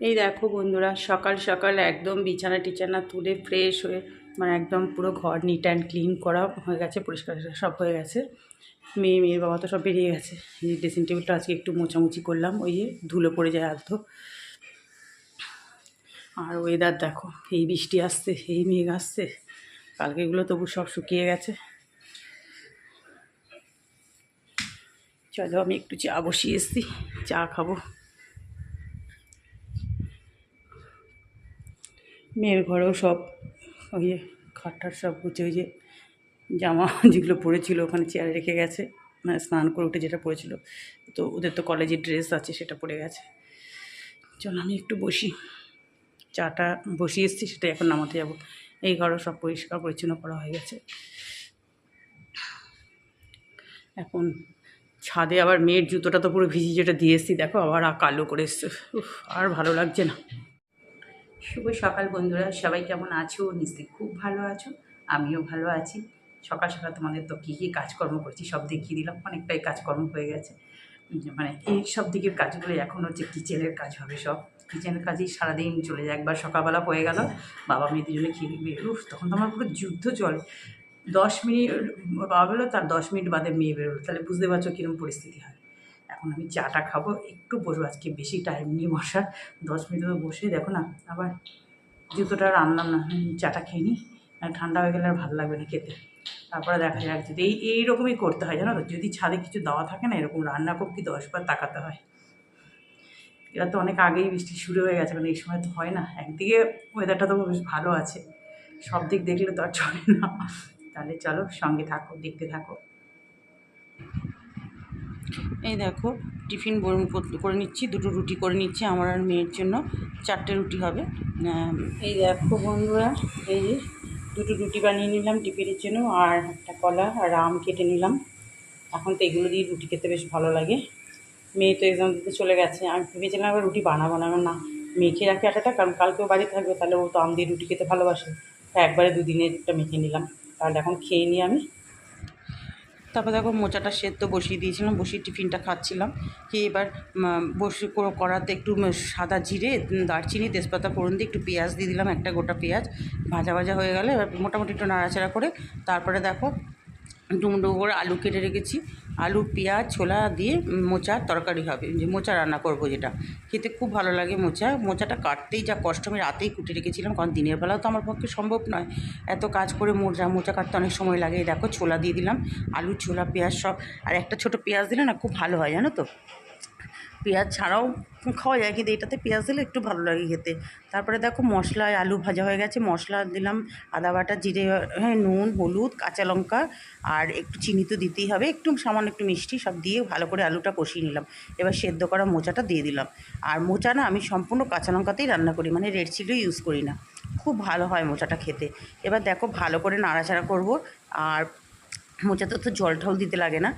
এই দেখো বন্ধুরা, সকাল সকাল একদম বিছানা টিছানা তুলে ফ্রেশ হয়ে মানে একদম পুরো ঘর নিট অ্যান্ড ক্লিন করা হয়ে গেছে, পরিষ্কার সব হয়ে গেছে। মেয়ে, মেয়ের বাবা তো সব বেরিয়ে গেছে। এই ড্রেসিং টেবিলটা আজকে একটু মোছামুছি করলাম, ওই যে ধুলো পড়ে যায় আধ আর ওয়েদার দেখো, এই বৃষ্টি আসছে, এই মেঘ আসছে, কালকে এগুলো তবু সব শুকিয়ে গেছে। চলো আমি একটু চা বসিয়ে এসছি, চা খাব। মেয়ের ঘরেও সব ওই যে খাটটার সব গুছে ওই যে জামা যেগুলো পরেছিল ওখানে চেয়ারে রেখে গেছে মানে স্নান করে উঠে যেটা পরেছিল তো ওদের তো কলেজের ড্রেস আছে, সেটা পরে গেছে। চলো আমি একটু বসি। চাটা বসিয়ে এসেছি সেটা এখন নামাতে যাব। এই ঘরও সব পরিষ্কার পরিচ্ছন্ন করা হয়ে গেছে। এখন ছাদে আবার মেয়ের জুতোটা তো পুরো ভিজি যেটা দিয়ে এসেছি, দেখো আবার কালো করে এসছে। আর ভালো লাগছে না। শুভ সকাল বন্ধুরা, সবাই কেমন আছো? নিশ্চয়ই খুব ভালো আছো, আমিও ভালো আছি। সকাল সকাল তোমাদের তো কী কী কাজকর্ম করছি সব দেখিয়ে দিলাম, অনেকটাই কাজকর্ম হয়ে গেছে। মানে এই সব দিকের কাজগুলো এখন হচ্ছে কিচেনের কাজ হবে সব। কিচেনের কাজেই সারাদিন চলে যায়, একবার সকালবেলা হয়ে গেল, বাবা মেয়ে দুজনে খেয়ে বের উফ, তখন তো আমার পুরো যুদ্ধ চলে। দশ মিনিট, বাবা বেরোলো তার দশ মিনিট বাদে মেয়ে বেরোলো। তাহলে বুঝতে পারছ কীরকম পরিস্থিতি হয়। এখন আমি চাটা খাব, একটু বসবো, আজকে বেশি টাইম নিয়ে বসার। দশ মিনিট বসে, দেখো না, আবার জুতোটা আনলাম না চাটা খেয়ে নিই। ঠান্ডা হয়ে গেলে আর ভালো লাগবে না খেতে। তারপরে দেখা যাক, যদি এই এইরকমই করতে হয়, জানো তো? যদি ছাদে কিছু দেওয়া থাকে না, এরকম রান্না করতে দশবার তাকাতে হয়। এরা তো অনেক আগেই বৃষ্টি শুরু হয়ে গেছে মানে এই সময় তো হয় না। একদিকে ওয়েদারটা তো বেশ ভালো আছে। সব দিক দেখলে তো আর চলে না। তাহলে চলো, সঙ্গে থাকো, দেখতে থাকো। এই দেখো, টিফিন করে নিচ্ছি, দুটো রুটি করে নিচ্ছি, আমার আর মেয়ের জন্য চারটে রুটি হবে। এই দেখো বন্ধুরা, এই যে দুটো রুটি বানিয়ে নিলাম টিফিনের জন্য, আর একটা কলা আর আম কেটে নিলাম। এখন তো এগুলো দিয়ে রুটি খেতে বেশ ভালো লাগে। মেয়ে তো এক্সাম দিতে চলে গেছে, আমি ভেবেছিলাম আবার রুটি বানাবো না না। মেখে রাখি আটাটা কারণ কালকেও বাড়ি থাকবে, তাহলে ও তো আম দিয়ে রুটি খেতে ভালোবাসে। তাই একবারে দুদিনের একটা মেখে নিলাম। তাহলে এখন খেয়ে নিই আমি। তারপর দেখো মোচাটা সেদ্ধ বসিয়ে দিয়েছিলাম, বসিয়ে টিফিনটা খাচ্ছিলাম। কি এবার বসে করে কড়াতে একটু সাদা জিরে দারচিনি, তেজপাতা ফোড়ন দিয়ে একটু পেঁয়াজ দিয়ে দিলাম, একটা গোটা পেঁয়াজ। ভাজা ভাজা হয়ে গেলে এবার মোটামুটি একটু নাড়াচাড়া করে তারপরে দেখো ডুমো ডুমো করে আলু কেটে রেখেছি। আলু, পেঁয়াজ, ছোলা দিয়ে মোচার তরকারি হবে। যে মোচা রান্না করব যেটা। খেতে খুব ভালো লাগে মোচা। মোচাটা কাটতেই যা কষ্ট, আমি রাতেই কুটে রেখেছিলাম, কারণ দিনের বেলাও তো আমার পক্ষে সম্ভব নয়। এত কাজ করে মোচা মোচা কাটতে অনেক সময় লাগে। দেখো, ছোলা দিয়ে দিলাম, আলু, ছোলা, পেঁয়াজ সব। আর একটা ছোট পেঁয়াজ দিলে না খুব ভালো হয়, জানো তো? পেঁয়াজ ছাড়াও খাওয়া যায়, কিন্তু এটাতে পেঁয়াজ দিলে একটু ভালো লাগে খেতে। তারপরে দেখো মশলায় আলু ভাজা হয়ে গেছে, মশলা দিলাম, আদা বাটা, জিরে হ্যাঁ নুন, হলুদ, কাঁচা লঙ্কা, আর একটু চিনি তো দিতেই হবে। একটু সামান্য একটু মিষ্টি, সব দিয়ে ভালো করে আলুটা কষিয়ে নিলাম। এবার সেদ্ধ করা মোচাটা দিয়ে দিলাম। আর মোচা না, আমি সম্পূর্ণ কাঁচা লঙ্কাতেই রান্না করি মানে রেড চিলিও ইউজ করি না। খুব ভালো হয় মোচাটা খেতে। এবার দেখো ভালো করে নাড়াচাড়া করব, আর মোচাতে তো জল টল দিতে লাগে না।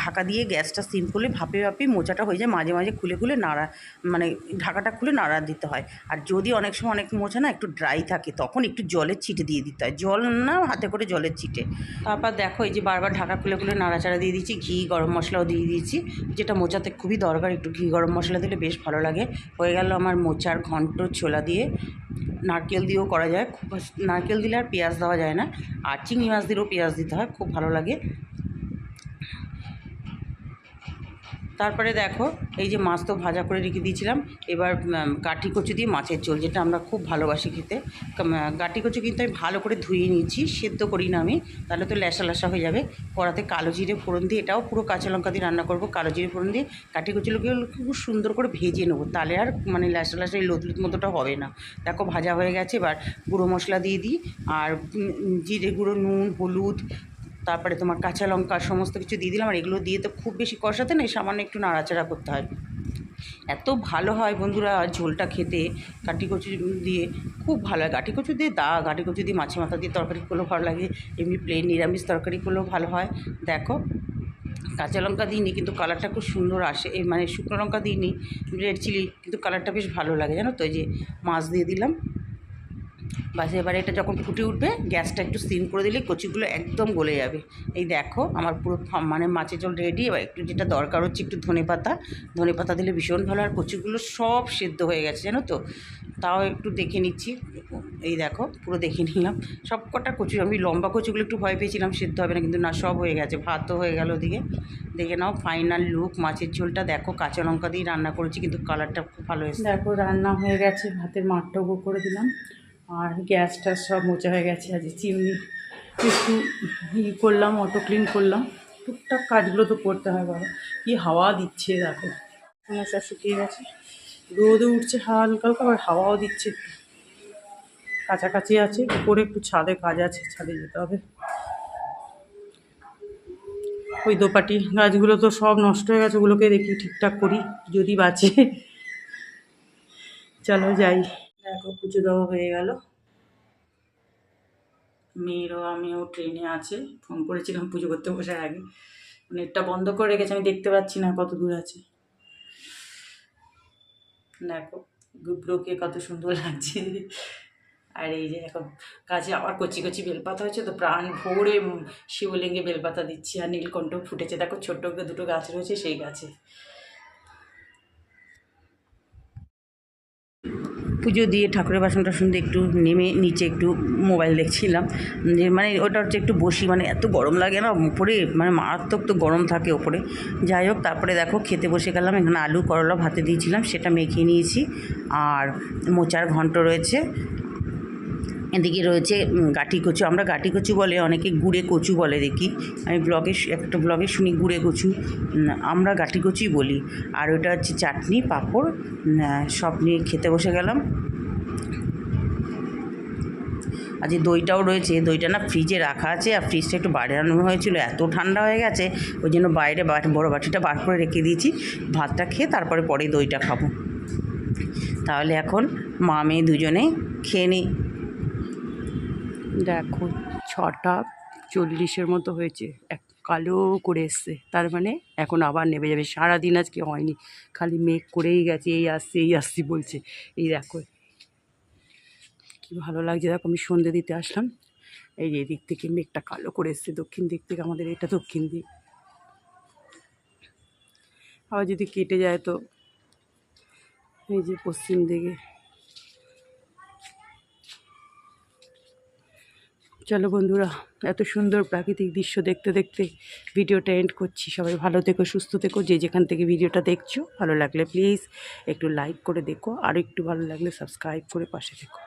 ঢাকা দিয়ে গ্যাসটা সিম করলে ভাপে ভাপে মোচাটা হয়ে যায়, মাঝে মাঝে খুলে খুলে নাড়া মানে ঢাকাটা খুলে নাড়া দিতে হয়। আর যদি অনেক সময় অনেক মোচা না একটু ড্রাই থাকে, তখন একটু জলের ছিটে দিয়ে দিতে হয়। জল না, হাতে করে জলের ছিটে। তারপর দেখো এই যে বারবার ঢাকা খুলে খুলে নাড়াচাড়া দিয়ে দিচ্ছি, ঘি, গরম মশলাও দিয়ে দিয়েছি যেটা মোচাতে খুবই দরকার, একটু ঘি, গরম মশলা দিলে বেশ ভালো লাগে। হয়ে গেল আমার মোচার ঘন্ট ছোলা দিয়ে। নারকেল দিয়েও করা যায়। খুব নারকেল দিলে আর পেঁয়াজ দেওয়া যায় না। আর চিংড়ি মাছ দিলেও পেঁয়াজ দিতে হয়। খুব ভালো লাগে। তারপরে দেখো, এই যে মাছ তো ভাজা করে রেখে দিয়েছিলাম, এবার গাঁটি কচু দিয়ে মাছের ঝোল, যেটা আমরা খুব ভালোবাসি খেতে। গাঁটি কচু কিন্তু আমি ভালো করে ধুয়ে নিয়েছি, সেদ্ধ করি না আমি, তাহলে তো ল্যাসা ল্যাসা হয়ে যাবে। কড়াতে কালো জিরে ফোড়ন দিয়ে, এটাও পুরো কাঁচা লঙ্কা দিয়ে রান্না করব, কালো জিরে ফোড়ন দিয়ে গাঁটি কচুগুলোকে খুব সুন্দর করে ভেজে নেব, তাহলে আর মানে ল্যাসা ল্যাসা এই লতলুত মতোটা হবে না। দেখো ভাজা হয়ে গেছে, এবার গুঁড়ো মশলা দিয়ে দিই, আর জিরে গুঁড়ো, নুন, হলুদ তারপরে তোমার কাঁচা লঙ্কা সমস্ত কিছু দিয়ে দিলাম, আর এগুলো দিয়ে তো খুব বেশি কষাতে নেই, সামান্য একটু নাড়াচাড়া করতে হয়। এত ভালো হয় বন্ধুরা ঝোলটা খেতে, গাঁটি কচু দিয়ে খুব ভালো হয়। গাঁটি কচু দিয়ে দা, গাঁটি কচু দিয়ে মাছে মাথা দিয়ে তরকারি করলেও ভালো লাগে, এমনি প্লেন নিরামিষ তরকারি করলেও ভালো হয়। দেখো, কাঁচা লঙ্কা দিইনি, কিন্তু কালারটা খুব সুন্দর আসে এই মানে শুকনো লঙ্কা দিইনি রেড চিলি কিন্তু কালারটা বেশ ভালো লাগে, জানো তো? এই যে মাছ দিয়ে দিলাম। বাস এবারে এটা যখন ফুটে উঠবে, গ্যাসটা একটু সিম করে দিলে কচিগুলো একদম গলে যাবে। এই দেখো, আমার পুরো মানে মাছের জল রেডি এবার একটু যেটা দরকার হচ্ছে একটু ধনে পাতা। ধনে পাতা দিলে ভীষণ ভালো, আর কচিগুলো সব সেদ্ধ হয়ে গেছে, জানো তো? তাও একটু দেখে নিচ্ছি। এই দেখো, পুরো দেখে নিলাম। সব কটা কচু, আমি লম্বা কচুগুলো একটু ভয় পেয়েছিলাম, সেদ্ধ হবে না, কিন্তু না, সব হয়ে গেছে, ভাতও হয়ে গেল ওদিকে। দেখে নাও ফাইনাল লুক মাছের ঝোলটা। দেখো, কাঁচা লঙ্কা দিয়ে রান্না করেছি, কিন্তু কালারটা খুব ভালো এসেছে। দেখো, রান্না হয়ে গেছে, ভাতের মাঠটাও করে দিলাম। আর গ্যাস গ্যাসটা সব মোচা হয়ে গেছে আজ চিমনি একটু ই করলাম অটো ক্লিন করলাম। টুকটাক কাজগুলো তো করতে হয় বাবা। কি হাওয়া দিচ্ছে দেখো। সমস্যা শুকিয়ে গেছে রোদও উঠছে হালকা হালকা, আবার হাওয়াও দিচ্ছে একটু। কাছাকাছি আছে, উপরে একটু ছাদে কাজ আছে, ছাদে যেতে হবে। ওই দোপাটি গাছগুলো তো সব নষ্ট হয়ে গেছে, ওগুলোকে দেখি ঠিকঠাক করি, যদি বাঁচে। চলো যাই। দেখো, পুজো দেওয়া হয়ে গেল। মেয়েরও আমিও ট্রেনে আছে। ফোন করেছিলাম পুজো করতে বসার আগে। নেটটা বন্ধ করে রেখেছে, আমি দেখতে পাচ্ছি না কত দূর আছে। দেখো, গুবরোকে কত সুন্দর লাগছে। আর এই যে এখন কাছে আবার কচি কচি বেলপাতা হয়েছে তো, প্রাণ ভরে শিবলিঙ্গে বেলপাতা দিচ্ছি। আর নীলকণ্ঠ ফুটেছে। দেখো, ছোট্ট দুটো গাছ রয়েছে, সেই গাছে। পুজো দিয়ে ঠাকুরের বাসন টাসন দিয়ে একটু নেমে নিচে একটু মোবাইল দেখছিলাম। যে মানে ওটা হচ্ছে একটু বসি মানে এত গরম লাগে না উপরে মানে মারাত্মক তো গরম থাকে ওপরে যাই হোক, তারপরে দেখো খেতে বসে গেলাম, এখানে আলু করলা ভাতে দিয়েছিলাম, সেটা মেখে নিয়েছি। আর মোচার ঘন্ট রয়েছে। এদিকে রয়েছে গাঁটি কচু। আমরা গাঁটি কচু বলে অনেকে গুড়ে কচু বলে দেখি। আমি ব্লগে একটা ব্লগে শুনি গুড়ে কচু। আমরা গাঁটি কচুই বলি। আর ওটা হচ্ছে চাটনি, পাঁপড় সব নিয়ে খেতে বসে গেলাম। আজ এই দইটাও রয়েছে, দইটা না ফ্রিজে রাখা আছে, আর ফ্রিজটা একটু বাড়ানো হয়েছিল, এত ঠান্ডা হয়ে গেছে, ওই জন্য বাইরে বড় বাটিটা বার করে রেখে দিয়েছি। ভাতটা খেয়ে তারপরে পরে দইটা খাব। তাহলে এখন মা মেয়ে দুজনে খেয়ে নিই দেখো, ছটা চল্লিশের মতো হয়েছে। এক কালো করে এসছে। তার মানে এখন আবার নেমে যাবে। সারাদিন আজকে হয়নি। খালি মেঘ করেই গেছে, এই আসছে, এই আসছি বলছে। এই দেখো, কি ভালো লাগছে। দেখো, আমি সন্ধে দিতে আসলাম। এই এদিক থেকে মেঘটা কালো করে এসছে। দক্ষিণ দিক থেকে আমাদের এটা দক্ষিণ দিক। আবার যদি কেটে যায় তো, এই যে পশ্চিম দিকে চলো বন্ধুরা, এত সুন্দর প্রাকৃতিক দৃশ্য দেখতে দেখতে ভিডিওটা এন্ড করছি। সবাই ভালো থেকো, সুস্থ থেকো, যে যেখান থেকে ভিডিওটা দেখছ, ভালো লাগলে প্লিজ একটু লাইক করে দেখো, আর একটু ভালো লাগলে সাবস্ক্রাইব করে পাশে থেকো।